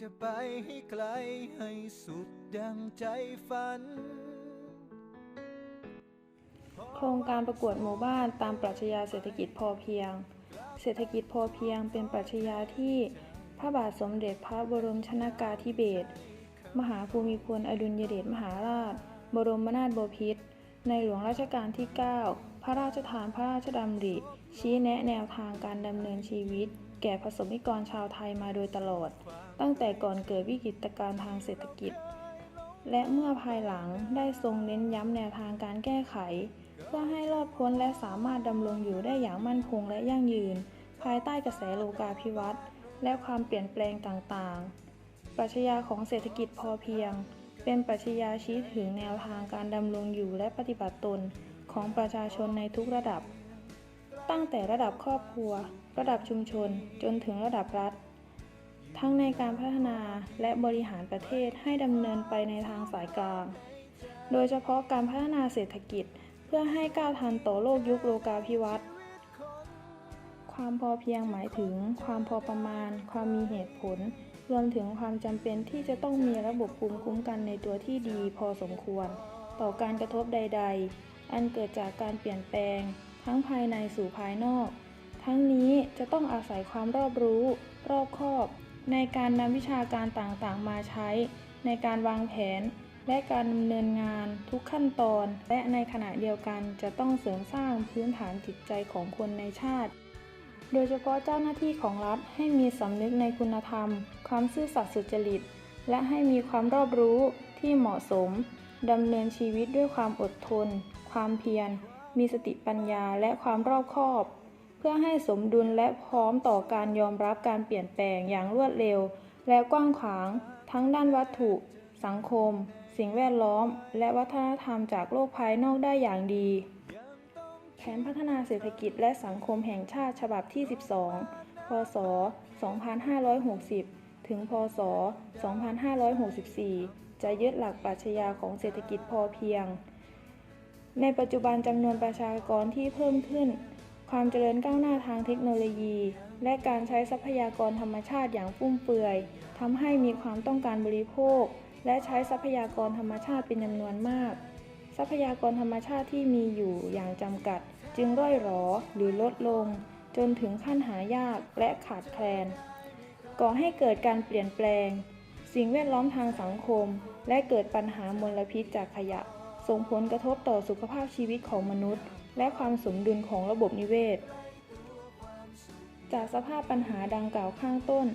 จะไปให้ไกลให้สุดดังใจฝัน โครงการประกวดหมู่บ้านตามปรัชญาเศรษฐกิจพอเพียง เศรษฐกิจพอเพียงเป็นปรัชญาที่พระบาทสมเด็จพระบรมชนากาธิเบศรมหาภูมิพลอดุลยเดชมหาราช บรมนาถบพิตรในหลวงรัชกาลที่ 9 พระราชทานพระราชดำริ ชี้แนะแนวทางการดำเนินชีวิต แก่ผสมนิกรชาวไทยมาโดยตลอด ตั้งแต่ก่อนเกิดวิกฤตการณ์ทางเศรษฐกิจ และเมื่อภายหลังได้ทรงเน้นย้ำแนวทางการแก้ไข เพื่อให้รอดพ้นและสามารถดำรงอยู่ได้อย่างมั่นคงและยั่งยืน ภายใต้กระแสโลกาภิวัตน์และความเปลี่ยนแปลงต่างๆ ปรัชญาของเศรษฐกิจพอเพียง เป็นปรัชญาชี้ถึงแนวทางการดำรงอยู่และปฏิบัติตนของประชาชนในทุกระดับ ตั้งแต่ระดับครอบครัว ระดับชุมชน จนถึงระดับรัฐ ทั้งในการพัฒนาและบริหารประเทศให้ดำเนินไปในทางสายกลาง โดยเฉพาะการพัฒนาเศรษฐกิจเพื่อให้ก้าวทันต่อโลกยุคโลกาภิวัตน์ความพอเพียงหมายถึง ความพอประมาณ ความมีเหตุผล รวมถึงความจำเป็นที่จะต้องมีระบบภูมิคุ้มกันในตัวที่ดีพอสมควร ต่อการกระทบใด ๆ อันเกิดจากการเปลี่ยนแปลง ทั้งภายในสู่ภายนอก ทั้งนี้จะต้องอาศัยความรอบรู้ รอบคอบ ในการนำวิชาการต่างๆ มาใช้ ในการวางแผน และการดำเนินงานทุกขั้นตอน และในขณะเดียวกันจะต้องเสริมสร้างพื้นฐานจิตใจของคนในชาติ โดยเฉพาะเจ้าหน้าที่ของรัฐให้มีสำนึกในคุณธรรม ความซื่อสัตย์สุจริต และให้มีความรอบรู้ที่เหมาะสมดำเนินชีวิตด้วยความอดทน ความเพียร มีสติปัญญาและความรอบคอบ พื่อให้สมดุลและพร้อมต่อการยอมรับการเปลี่ยนแปลงอย่างรวดเร็ว และกว้างขวางทั้งด้านวัตถุ สังคม สิ่งแวดล้อม และวัฒนธรรมจากโลกภายนอกได้อย่างดี แผนพัฒนาเศรษฐกิจและสังคมแห่งชาติฉบับที่ 12 พศ 2560 ถึง พศ 2564 จะยึดหลักปรัชญาของเศรษฐกิจพอเพียง ในปัจจุบันจำนวนประชากรที่เพิ่มขึ้น ความเจริญก้าวหน้าทางเทคโนโลยี และการใช้ทรัพยากรธรรมชาติอย่างฟุ่มเฟือยทำให้มีความต้องการบริโภค และใช้ทรัพยากรธรรมชาติเป็นจำนวนมาก ทรัพยากรธรรมชาติที่มีอยู่อย่างจำกัด จึงร่อยหรอหรือลดลง จนถึงขั้นหายากและขาดแคลน ก่อให้เกิดการเปลี่ยนแปลง สิ่งแวดล้อมทางสังคม และเกิดปัญหามลพิษจากขยะ ส่งผลกระทบต่อสุขภาพชีวิตของมนุษย์ และความสมดุลของระบบนิเวศ จากสภาพปัญหาดังกล่าวข้างต้น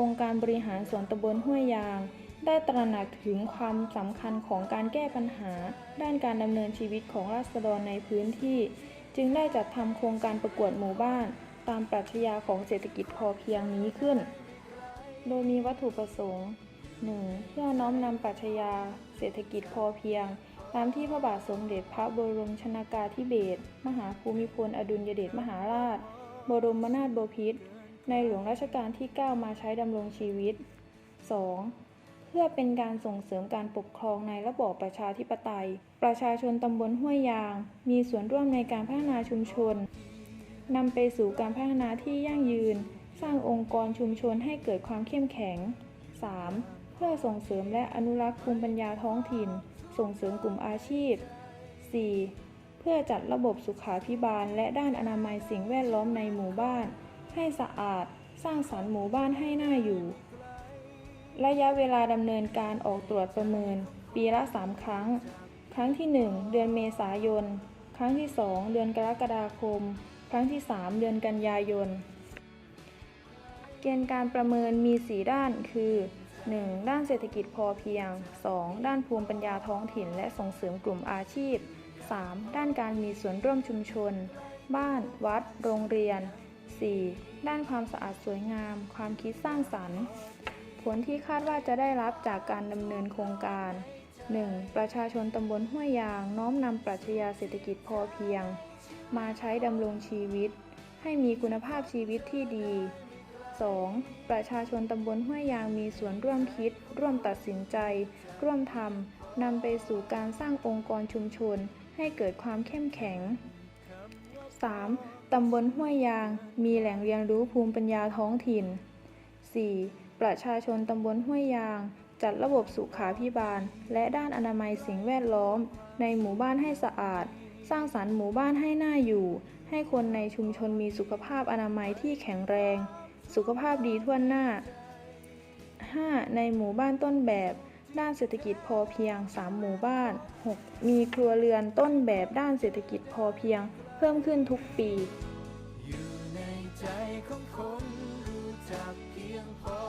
องค์การบริหารส่วนตำบลห้วยยาง ได้ตระหนักถึงความสำคัญของการแก้ปัญหา ด้านการดำเนินชีวิตของราษฎรในพื้นที่ จึงได้จัดทำโครงการประกวดหมู่บ้าน ตามปรัชญาของเศรษฐกิจพอเพียงนี้ขึ้น โดยมีวัตถุประสงค์ 1. เพื่อน้อมนำปรัชญาเศรษฐกิจพอเพียง ตามที่พระบาทสมเด็จพระบรมชนากาธิเบศรมหาภูมิพลอดุลยเดชมหาราช บรมนาถบพิตรในหลวงรัชกาลที่ 9 มาใช้ดำรงชีวิต 2. เพื่อเป็นการส่งเสริมการปกครองในระบอบประชาธิปไตย ประชาชนตำบลห้วยยาง มีส่วนร่วมในการพัฒนาชุมชนนำไปสู่การพัฒนาที่ยั่งยืน สร้างองค์กรชุมชนให้เกิดความเข้มแข็ง 3. เพื่อส่งเสริมและอนุรักษ์ภูมิปัญญาท้องถิ่น ส่งเสริมกลุ่มอาชีพ 4. เพื่อจัดระบบสุขาภิบาล และด้านอนามัยสิ่งแวดล้อมในหมู่บ้าน ให้สะอาด สร้างสรรค์หมู่บ้านให้น่าอยู่ ระยะเวลาดำเนินการออกตรวจประเมิน ปีละ 3 ครั้ง ครั้งที่ 1 เดือนเมษายนคครั้งที่ 2 เดือนกรกฎาคม ครั้งที่ 3 เดือนกันยายน เกณฑ์การประเมินมี 4 ด้านคือ 1. ด้านเศรษฐกิจพอเพียง 2. ด้านภูมิปัญญาท้องถิ่นและส่งเสริมกลุ่มอาชีพ 3. ด้านการมีส่วนร่วมชุมชน บ้าน วัด โรงเรียน 4. ด้านความสะอาดสวยงาม ความคิดสร้างสรรค์ ผลที่คาดว่าจะได้รับจากการดำเนินโครงการ 1. ประชาชนตำบลห้วยยางน้อมนำปรัชญาเศรษฐกิจพอเพียง มาใช้ดำรงชีวิต ให้มีคุณภาพชีวิตที่ดี 2. ประชาชนตำบลห้วยยางมีส่วนร่วมคิด ร่วมตัดสินใจ ร่วมทำนำไปสู่การสร้างองค์กรชุมชน ให้เกิดความเข้มแข็ง 3. ตำบลห้วยยาง มีแหล่งเรียนรู้ภูมิปัญญาท้องถิ่น 4. ประชาชนตำบลห้วยยาง จัดระบบสุขาพิบาล และด้านอนามัยสิ่งแวดล้อม ในหมู่บ้านให้สะอาด สร้างสรรค์หมู่บ้านให้น่าอยู่ ให้คนในชุมชนมีสุขภาพอนามัยที่แข็งแรง สุขภาพดีทั่วหน้า 5. ในหมู่บ้านต้นแบบ ด้านเศรษฐกิจพอเพียง 3 หมู่บ้าน 6. มีครัวเรือนต้นแบบด้านเศรษฐกิจพอเพียง เพิ่มขึ้นทุกปี อยู่ในใจของคนรู้จักเพียงพอ